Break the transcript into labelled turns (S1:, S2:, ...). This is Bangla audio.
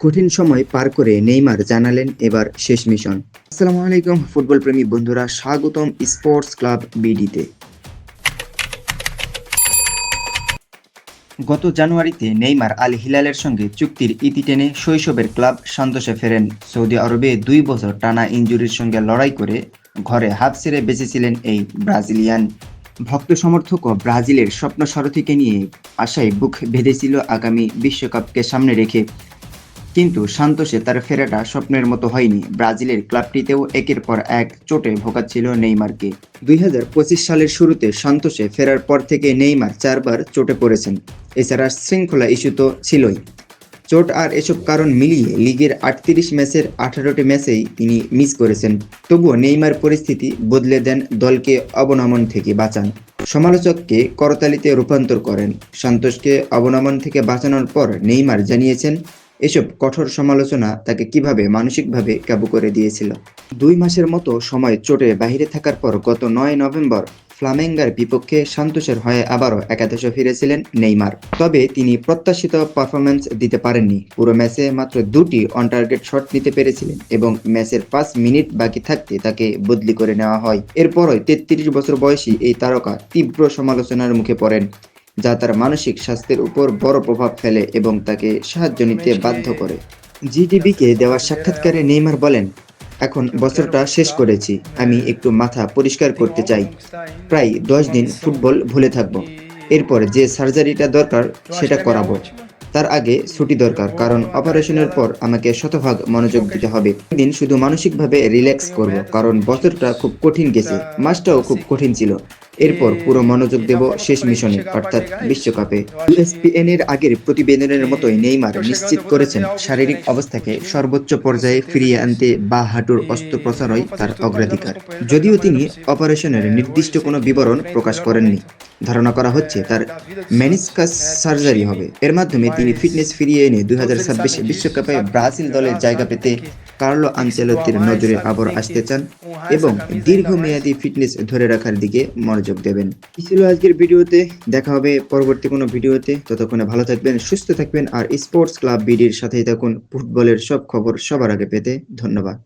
S1: কঠিন সময় পার করে নেইমার জানালেন এবার শেষ মিশন। আসসালামু আলাইকুম ফুটবল প্রেমী বন্ধুরা, স্বাগতম স্পোর্টস ক্লাব বিডিতে। গত জানুয়ারিতে নেইমার আল হিলালের সঙ্গে চুক্তির ইতি টেনে শৈশবের ক্লাব সান্তোষে ফেরেন। সৌদি আরবে দুই বছর টানা ইনজুরির সঙ্গে লড়াই করে ঘরে হাত ছেড়ে বেঁচেছিলেন এই ব্রাজিলিয়ান। ভক্ত সমর্থক ব্রাজিলের স্বপ্ন সারথীকে নিয়ে আশায় বুক বেঁধেছিল আগামী বিশ্বকাপকে সামনে রেখে। কিন্তু সান্তোষে তার ফেরাটা স্বপ্নের মতো হয়নি। ব্রাজিলের ক্লাবটিতেও একের পর এক চোটে ভোগাচ্ছিল নেইমারকে। দু হাজার পঁচিশ সালের শুরুতে সান্তোষে ফেরার পর থেকে নেইমার চারবার চোটে পড়েছেন। এছাড়া শৃঙ্খলা ইস্যু তো ছিলই। চোট আর এসব কারণ মিলিয়ে লিগের আটত্রিশ ম্যাচের আঠারোটি ম্যাচেই তিনি মিস করেছেন। তবুও নেইমার পরিস্থিতি বদলে দেন দলকে অবনমন থেকে বাঁচান। সমালোচককে করতালিতে রূপান্তর করেন। সন্তোষকে অবনমন থেকে বাঁচানোর পর নেইমার জানিয়েছেন এসব কঠোর সমালোচনা তাকে কীভাবে মানসিকভাবে কাবু করে দিয়েছিল? দুই মাসের মতো সময় চোটে বাইরে থাকার পর গত নয় নভেম্বর ফ্লামেঙ্গার বিপক্ষে সান্তোষের হয়ে আবারও একাদশে ফিরেছিলেন নেইমার। তবে তিনি প্রত্যাশিত পারফরম্যান্স দিতে পারেননি। পুরো ম্যাচে মাত্র দুটি অন টার্গেট শট নিতে পেরেছিলেন এবং ম্যাচের পাঁচ মিনিট বাকি থাকতে তাকে বদলি করে নেওয়া হয়। এরপরই তেত্রিশ বছর বয়সী এই তারকা তীব্র সমালোচনার মুখে পড়েন। যা তার মানসিক স্বাস্থ্যের উপর বড় প্রভাব ফেলে এবং তাকে সাহায্য নিতে বাধ্য করে। জিটিভিকে দেওয়া সাক্ষাৎকারে নেইমার বলেন, এখন বছরটা শেষ করেছি, আমি একটু মাথা পরিষ্কার করতে চাই। প্রায় দশ দিন ফুটবল ভুলে থাকব। এরপর যে সার্জারিটা দরকার, সেটা করাবো। তার আগে ছুটি দরকার, কারণ অপারেশনের পর আমাকে শতভাগ মনোযোগ দিতে হবে। দিন শুধু মানসিকভাবে রিল্যাক্স করব, কারণ বছরটা খুব কঠিন গেছে। মাসটাও খুব কঠিন ছিল। এরপর পুরো মনোযোগ দেব শেষ মিশনে, অর্থাৎ বিশ্বকাপে। ইউএসপিএন এর আগের প্রতিবেদনের মতোই নেইমার নিশ্চিত করেছেন, শারীরিক অবস্থাকে সর্বোচ্চ পর্যায়ে ফিরিয়ে আনতে বা হাঁটুর অস্ত্রোপচারই তার অগ্রাধিকার। যদিও তিনি অপারেশনের নির্দিষ্ট কোনো বিবরণ প্রকাশ করেননি। ধারণা করা হচ্ছে তার ম্যানিসকাস সার্জারি হবে। এর মাধ্যমে তিনি ফিটনেস ফিরিয়ে এনে দুই হাজার ছাব্বিশে বিশ্বকাপে ব্রাজিল দলে জায়গা পেতে কার্লো আনচেলত্তির নজরে আবার আসতে চান এবং দীর্ঘমেয়াদী ফিটনেস ধরে রাখার দিকে মনোযোগ দেবেন। ছিল আজকের ভিডিওতে। দেখা হবে পরবর্তী কোনো ভিডিওতে। ততক্ষণে ভালো থাকবেন, সুস্থ থাকবেন আর স্পোর্টস ক্লাব বিডির সাথেই থাকুন। ফুটবলের সব খবর সবার আগে পেতে ধন্যবাদ।